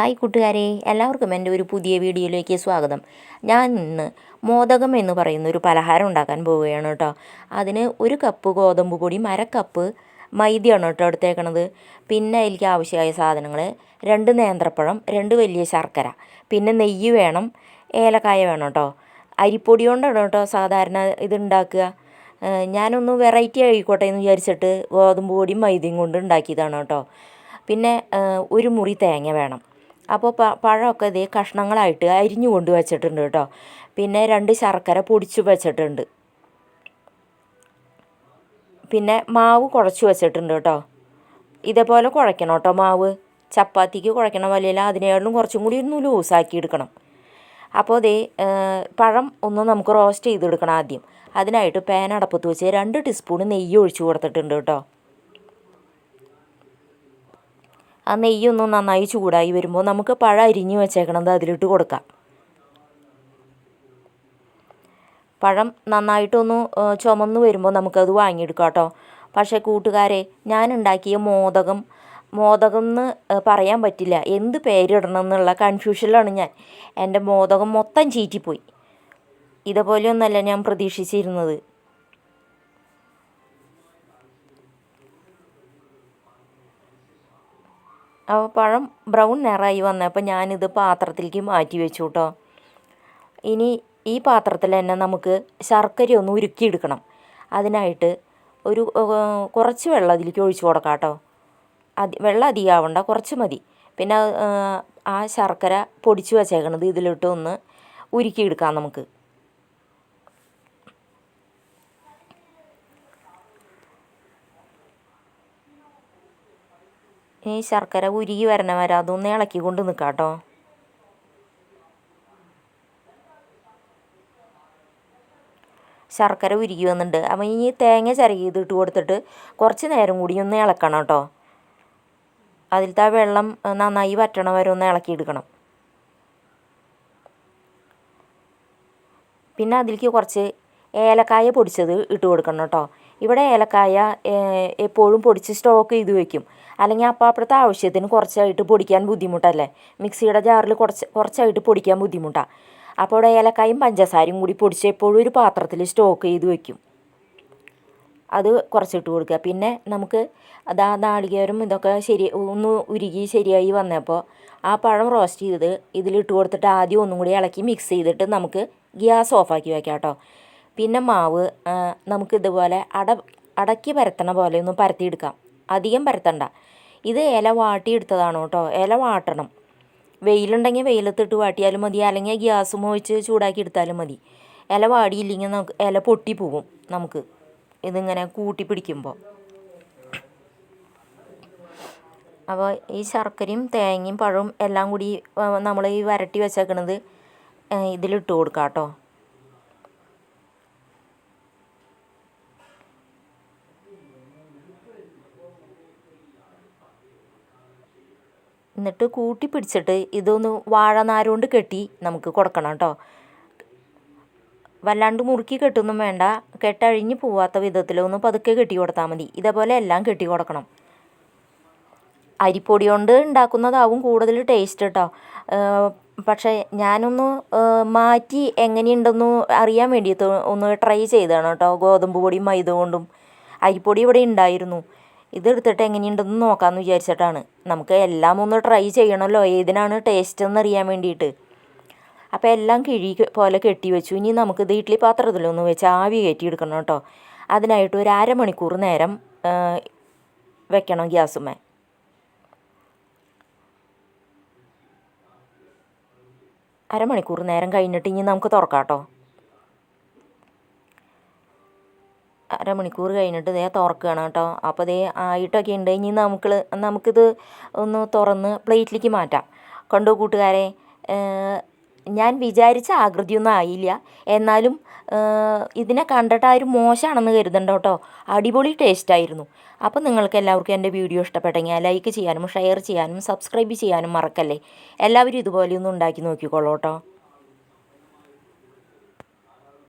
Hi കൂട്ടുകാരെ എല്ലാവർക്കും എന്റെ ഒരു പുതിയ വീഡിയോയിലേക്ക് സ്വാഗതം. ഞാൻ ഇന്ന് മോദകം എന്ന് പറയുന്ന ഒരു പലഹാരം ഉണ്ടാക്കാൻ പോവുകയാണ് കേട്ടോ. അതിന് ഒരു കപ്പ് ഗോതമ്പ് പൊടി മരക്കപ്പ് കപ്പ് മൈദയാണ് കേട്ടോ എടുത്തേക്കണത്. പിന്നെ അതിലേക്ക് ആവശ്യമായ സാധനങ്ങൾ രണ്ട് നേന്ത്രപ്പഴം രണ്ട് വലിയ ശർക്കര. പിന്നെ നെയ്യ് വേണം ഏലക്കായ വേണം കേട്ടോ. അരിപ്പൊടി കൊണ്ടാണ് കേട്ടോ സാധാരണ ഇത് ഉണ്ടാക്കുക. ഏഹ് ഞാനൊന്ന് വെറൈറ്റി ആയിക്കോട്ടെ എന്ന് വിചാരിച്ചിട്ട് ഗോതമ്പ് പൊടിയും മൈദയും കൊണ്ട് ഉണ്ടാക്കിയതാണ് കേട്ടോ. പിന്നെ ഒരു മുറി തേങ്ങ വേണം. അപ്പോൾ പഴമൊക്കെ ഇതേ കഷ്ണങ്ങളായിട്ട് അരിഞ്ഞു കൊണ്ട് വെച്ചിട്ടുണ്ട് കേട്ടോ. പിന്നെ രണ്ട് ശർക്കര പൊടിച്ച് വെച്ചിട്ടുണ്ട്. പിന്നെ മാവ് കുഴച്ച് വെച്ചിട്ടുണ്ട് കേട്ടോ. ഇതേപോലെ കുഴയ്ക്കണം കേട്ടോ മാവ്. ചപ്പാത്തിക്ക് കുഴയ്ക്കണ പോലെയല്ല അതിനേക്കാളും കുറച്ചും കൂടി ഒന്ന് ലൂസാക്കി എടുക്കണം. അപ്പോൾ ദേ പഴം ഒന്ന് നമുക്ക് റോസ്റ്റ് ചെയ്തെടുക്കണം ആദ്യം. അതിനായിട്ട് പാൻ അടപ്പത്ത് വെച്ച് രണ്ട് ടീസ്പൂൺ നെയ്യ് ഒഴിച്ച് കൊടുത്തിട്ടുണ്ട് കേട്ടോ. ആ നെയ്യൊന്ന് നന്നായി ചൂടായി വരുമ്പോൾ നമുക്ക് പഴം അരിഞ്ഞ് വെച്ചേക്കണത് അതിലിട്ട് കൊടുക്കാം. പഴം നന്നായിട്ടൊന്ന് ചുമന്ന് വരുമ്പോൾ നമുക്കത് വാങ്ങിയെടുക്കാം കേട്ടോ. പക്ഷേ കൂട്ടുകാരെ ഞാൻ ഉണ്ടാക്കിയ മോദകം മോദകം എന്ന് പറയാൻ പറ്റില്ല. എന്ത് പേരിടണം എന്നുള്ള കൺഫ്യൂഷനിലാണ് ഞാൻ. എന്റെ മോദകം മൊത്തം ചീറ്റിപ്പോയി. ഇതുപോലെയൊന്നല്ല ഞാൻ പ്രതീക്ഷിച്ചിരുന്നത്. അപ്പോൾ പഴം ബ്രൗൺ നിറമായി വന്നപ്പോൾ ഞാനിത് പാത്രത്തിലേക്ക് മാറ്റി വെച്ചു കേട്ടോ. ഇനി ഈ പാത്രത്തിൽ തന്നെ നമുക്ക് ശർക്കര ഒന്ന് ഉരുക്കിയെടുക്കണം. അതിനായിട്ട് ഒരു കുറച്ച് വെള്ളം അതിലേക്ക് ഒഴിച്ചു കൊടുക്കാം കേട്ടോ. അതി വെള്ളം അധികമാവണ്ട കുറച്ച് മതി. പിന്നെ ആ ശർക്കര പൊടിച്ച് വെച്ചേക്കണത് ഇതിലിട്ട് ഒന്ന് ഉരുക്കിയെടുക്കാം നമുക്ക്. ഈ ശർക്കര ഉരുകി വരണ വരെ അതൊന്ന് ഇളക്കി കൊണ്ട് നിൽക്കാം കേട്ടോ ശർക്കര ഉരുകി വന്നിട്ടുണ്ട് അപ്പം ഈ തേങ്ങ ചിരകിയത് ഇട്ട് കൊടുത്തിട്ട് കുറച്ച് നേരം കൂടി ഒന്ന് ഇളക്കണം കേട്ടോ അതിലത്തെ ആ വെള്ളം നന്നായി വറ്റണ വരെ ഒന്ന് ഇളക്കിയെടുക്കണം പിന്നെ അതിലേക്ക് കുറച്ച് ഏലക്കായ പൊടിച്ചത് ഇട്ട് കൊടുക്കണം കേട്ടോ ഇവിടെ ഏലക്കായ എപ്പോഴും പൊടിച്ച് സ്റ്റോക്ക് ചെയ്ത് വെക്കും. അല്ലെങ്കിൽ അപ്പം അപ്പോഴത്തെ ആവശ്യത്തിന് കുറച്ചായിട്ട് പൊടിക്കാൻ ബുദ്ധിമുട്ടല്ലേ? മിക്സിയുടെ ജാറിൽ കുറച്ച് കുറച്ചായിട്ട് പൊടിക്കാൻ ബുദ്ധിമുട്ടാണ് അപ്പോൾ ഇവിടെ ഏലക്കായും പഞ്ചസാരയും കൂടി പൊടിച്ച് എപ്പോഴും ഒരു പാത്രത്തിൽ സ്റ്റോക്ക് ചെയ്ത് വെക്കും. അത് കുറച്ചിട്ട് കൊടുക്കുക. പിന്നെ നമുക്ക് അതാ നാളികേരം ഇതൊക്കെ ശരി ഒന്ന് ഉരുകി ശരിയായി വന്നപ്പോൾ ആ പഴം റോസ്റ്റ് ചെയ്തത് ഇതിലിട്ട് കൊടുത്തിട്ട് ആദ്യം ഒന്നും കൂടി ഇളക്കി മിക്സ് ചെയ്തിട്ട് നമുക്ക് ഗ്യാസ് ഓഫാക്കി വെക്കാം കേട്ടോ. പിന്നെ മാവ് നമുക്ക് ഇതുപോലെ അട അടക്കി പരത്തണ പോലെ ഒന്ന് പരത്തിയെടുക്കാം. അധികം പരത്തണ്ട. ഇത് ഇല വാട്ടിയെടുത്തതാണ് കേട്ടോ. ഇല വാട്ടണം. വെയിലുണ്ടെങ്കിൽ വെയിലത്തിട്ട് വാട്ടിയാലും മതി. അല്ലെങ്കിൽ ഗ്യാസ് ഒഴിച്ച് ചൂടാക്കി എടുത്താലും മതി. ഇല വാടിയില്ലെങ്കിൽ നമുക്ക് ഇല പൊട്ടി പോകും നമുക്ക്. ഇതിങ്ങനെ കൂട്ടി പിടിക്കുമ്പോൾ. അപ്പോൾ ഈ ശർക്കരയും തേങ്ങയും പഴവും എല്ലാം കൂടി നമ്മൾ ഈ വരട്ടി വെച്ചേക്കണത് ഇതിലിട്ട് കൊടുക്കാം കേട്ടോ. എന്നിട്ട് കൂട്ടി പിടിച്ചിട്ട് ഇതൊന്ന് വാഴനാരുകൊണ്ട് കെട്ടി നമുക്ക് കൊടുക്കണം കേട്ടോ വല്ലാണ്ട് മുറുക്കി കെട്ടൊന്നും വേണ്ട. കെട്ടഴിഞ്ഞ് പോവാത്ത വിധത്തിലൊന്ന് പതുക്കെ കെട്ടി കൊടുത്താൽ മതി. ഇതേപോലെ എല്ലാം കെട്ടി കൊടുക്കണം. അരിപ്പൊടി കൊണ്ട് ഉണ്ടാക്കുന്നതാവും കൂടുതൽ ടേസ്റ്റ് കേട്ടോ പക്ഷേ ഞാനൊന്ന് മാറ്റി എങ്ങനെയുണ്ടെന്ന് അറിയാൻ വേണ്ടിയിട്ട് ഒന്ന് ട്രൈ ചെയ്തതാണ് കേട്ടോ ഗോതമ്പ് പൊടിയും മൈദ കൊണ്ടും. അരിപ്പൊടി ഇവിടെ ഉണ്ടായിരുന്നു. ഇതെടുത്തിട്ട് എങ്ങനെയുണ്ടെന്ന് നോക്കാമെന്ന് വിചാരിച്ചിട്ടാണ്. നമുക്ക് എല്ലാം ഒന്ന് ട്രൈ ചെയ്യണമല്ലോ ഏതിനാണ് ടേസ്റ്റ് എന്ന് അറിയാൻ വേണ്ടിയിട്ട്. അപ്പോൾ എല്ലാം കിഴി പോലെ കെട്ടി വെച്ചു. ഇനി നമുക്ക് നമുക്കിത് ഇഡ്ഡലി പാത്രത്തിലൊന്ന് വെച്ച് ആവി കയറ്റി എടുക്കണം കേട്ടോ. അതിനായിട്ട് ഒരു അരമണിക്കൂർ നേരം വെക്കണം ഗ്യാസുമേ അരമണിക്കൂർ നേരം കഴിഞ്ഞിട്ട് ഇനി നമുക്ക് തുറക്കാം കേട്ടോ. അരമണിക്കൂർ കഴിഞ്ഞിട്ട് ദേ തുറക്കുകയാണ് കേട്ടോ. അപ്പോൾ ദേ ആയിട്ടൊക്കെ ഉണ്ട്. ഇനി നമുക്ക് നമുക്കിത് ഒന്ന് തുറന്ന് പ്ലേറ്റിലേക്ക് മാറ്റാം. കണ്ടോ കൂട്ടുകാരെ? ഞാൻ വിചാരിച്ച ആകൃതിയൊന്നും ആയില്ല. എന്നാലും ഇതിനെ കണ്ടിട്ട് ആരും മോശമാണെന്ന് കരുതണ്ട കേട്ടോ. അടിപൊളി ടേസ്റ്റ് ആയിരുന്നു. അപ്പോൾ നിങ്ങൾക്ക് എല്ലാവർക്കും എന്റെ വീഡിയോ ഇഷ്ടപ്പെട്ടെങ്കിൽ ലൈക്ക് ചെയ്യാനും ഷെയർ ചെയ്യാനും സബ്സ്ക്രൈബ് ചെയ്യാനും മറക്കല്ലേ? എല്ലാവരും ഇതുപോലെയൊന്നും ഉണ്ടാക്കി നോക്കിക്കോളൂ കേട്ടോ.